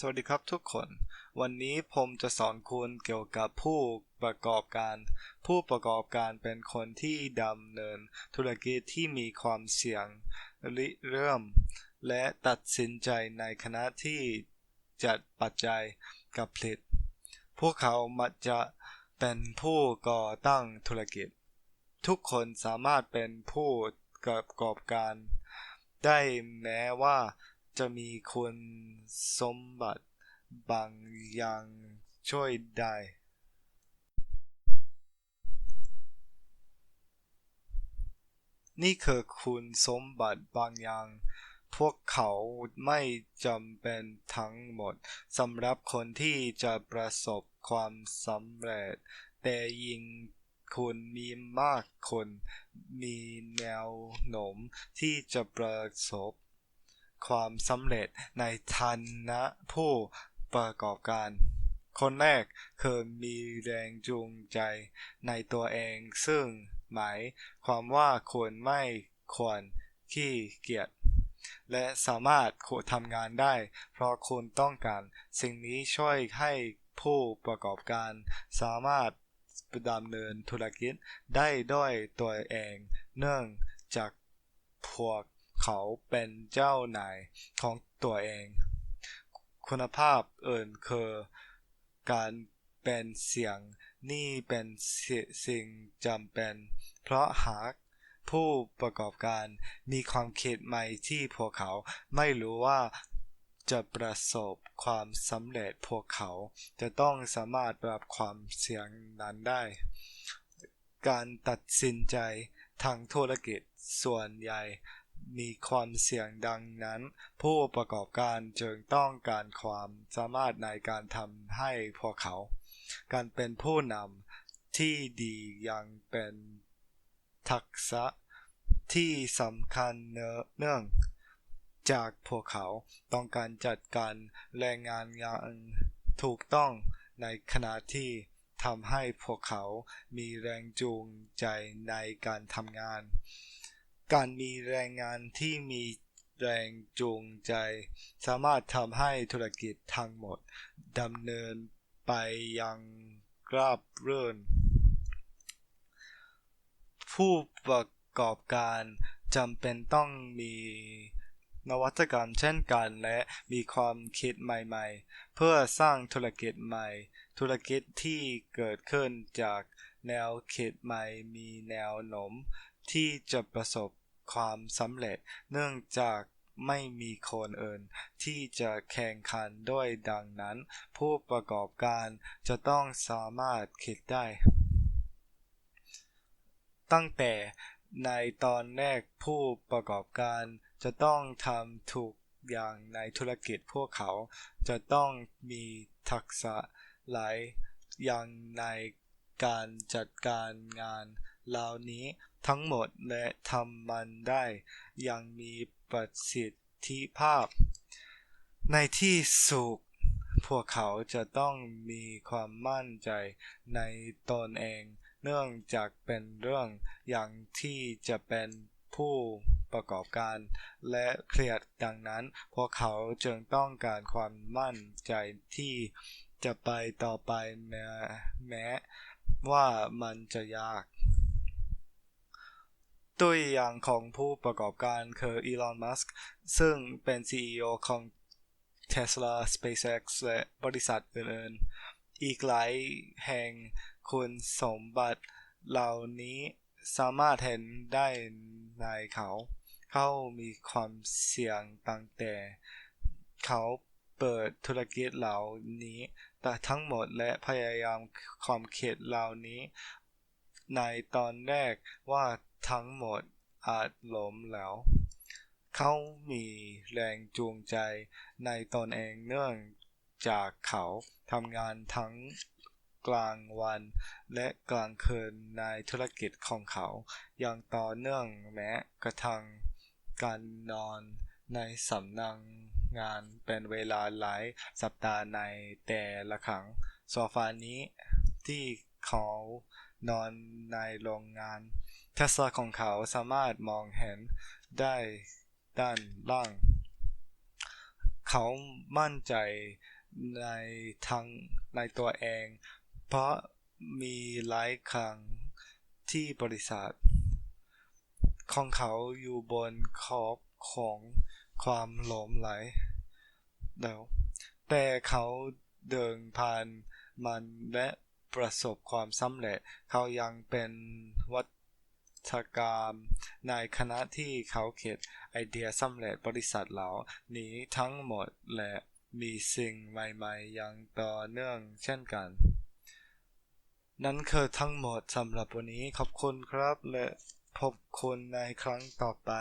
สวัสดีครับทุกคน วันนี้ผมจะสอนคุณเกี่ยวกับผู้ประกอบการ ผู้ประกอบการเป็นคนที่ดำเนินธุรกิจที่มีความเสี่ยงริเริ่ม และตัดสินใจในขณะที่จัดปัจจัยกับผลิต พวกเขามักจะเป็นผู้ก่อตั้งธุรกิจ ทุกคนสามารถเป็นผู้ประกอบการ ได้แม้ว่า จะมีคุณสมบัติบางอย่างช่วยได้ นี่คือคุณสมบัติบางอย่าง พวกเขาไม่จำเป็นทั้งหมดสำหรับคนที่จะประสบความสำเร็จ แต่ยิ่งคุณมีมากคน มีแนวโน้มที่จะประสบ ความสำเร็จในฐานะผู้ประกอบการ คนแรกคือมีแรงจูงใจในตัวเอง ซึ่งหมายความว่าคุณไม่ควรขี้เกียจและสามารถทำงานได้ เพราะคุณต้องการ สิ่งนี้ช่วยให้ผู้ประกอบการสามารถดำเนินธุรกิจได้ด้วยตัวเอง เนื่องจากพวก เขาเป็นเจ้านายของตัวเอง คุณภาพอื่นคือการเป็นเสียงนี่เป็นสิ่งจำเป็น เพราะหากผู้ประกอบการมีความคิดใหม่ที่พวกเขาไม่รู้ว่าจะประสบความสำเร็จพวกเขาจะต้องสามารถรับความเสี่ยงนั้นได้ การตัดสินใจทางธุรกิจส่วนใหญ่ มีความเสี่ยงดังนั้น ผู้ประกอบการจึงต้องการความสามารถในการทำให้พวกเขา การเป็นผู้นำที่ดียังเป็นทักษะที่สำคัญเนื่องจากพวกเขาต้องการจัดการแรงงานอย่างถูกต้องในขณะที่ทำให้พวกเขามีแรงจูงใจในการทำงาน การมีแรงงานที่มีแรงจูงใจ สามารถทำให้ธุรกิจทั้งหมดดำเนินไปยังราบรื่น ผู้ประกอบการจำเป็นต้องมีนวัตกรรมเช่นกันและมีความคิดใหม่ๆ เพื่อสร้างธุรกิจใหม่ ธุรกิจที่เกิดขึ้นจากแนวคิดใหม่มีแนวโน้ม ที่จะประสบความสำเร็จ เนื่องจากไม่มีคนอื่นที่จะแข่งขันด้วยดังนั้น ผู้ประกอบการจะต้องสามารถคิดได้ ตั้งแต่ในตอนแรกผู้ประกอบการจะต้องทำถูกอย่างในธุรกิจพวกเขาจะต้องมีทักษะหลายอย่างในการจัดการงาน เหล่านี้ทั้งหมดและทำมันได้อย่างมีประสิทธิภาพ ในที่สุดพวกเขาจะต้องมีความมั่นใจในตนเอง เนื่องจากเป็นเรื่องอย่างที่จะเป็นผู้ประกอบการและเครียดดังนั้น พวกเขาจึงต้องการความมั่นใจที่จะไปต่อไปแม้แม้ว่ามันจะยาก ตัวอย่างของผู้ประกอบการคืออีลอน มัสก์ ซึ่งเป็น CEO ของ Tesla SpaceX และบริษัทอื่นๆ อีกหลายแห่งคุณสมบัติเหล่านี้สามารถเห็นได้ในเขา เขามีความเสี่ยงตั้งแต่เขาเปิดธุรกิจเหล่านี้ แต่ทั้งหมดและพยายามความเข็ดเหล่านี้ ในตอนแรกว่า ทั้งหมดอาจล้มแล้ว เขามีแรงจูงใจในตนเองเนื่องจากเขาทำงานทั้งกลางวันและกลางคืนในธุรกิจของเขา อย่างต่อเนื่องแม้กระทั่งการนอนในสำนักงงานเป็นเวลาหลายสัปดาห์ในแต่ละครั้งโซฟานี้ที่เขา นอนในโรงงาน เทสลาของเขาสามารถมองเห็นได้ด้านล่าง เขามั่นใจในทางในตัวเอง เพราะมีหลายครั้งที่บริษัท ของเขาอยู่บนขอบของความหล้มไหลแล้วแต่เขาเดินผ่านมันและ ประสบความสำเร็จ เขายังเป็นวัฒกรรมในขณะที่เขาเขียนไอเดียสำเร็จบริษัทเหล่านี้ทั้งหมดและมีสิ่งใหม่ๆอย่างต่อเนื่องเช่นกัน นั่นคือทั้งหมดสำหรับวันนี้ขอบคุณครับและพบคุณในครั้งต่อไป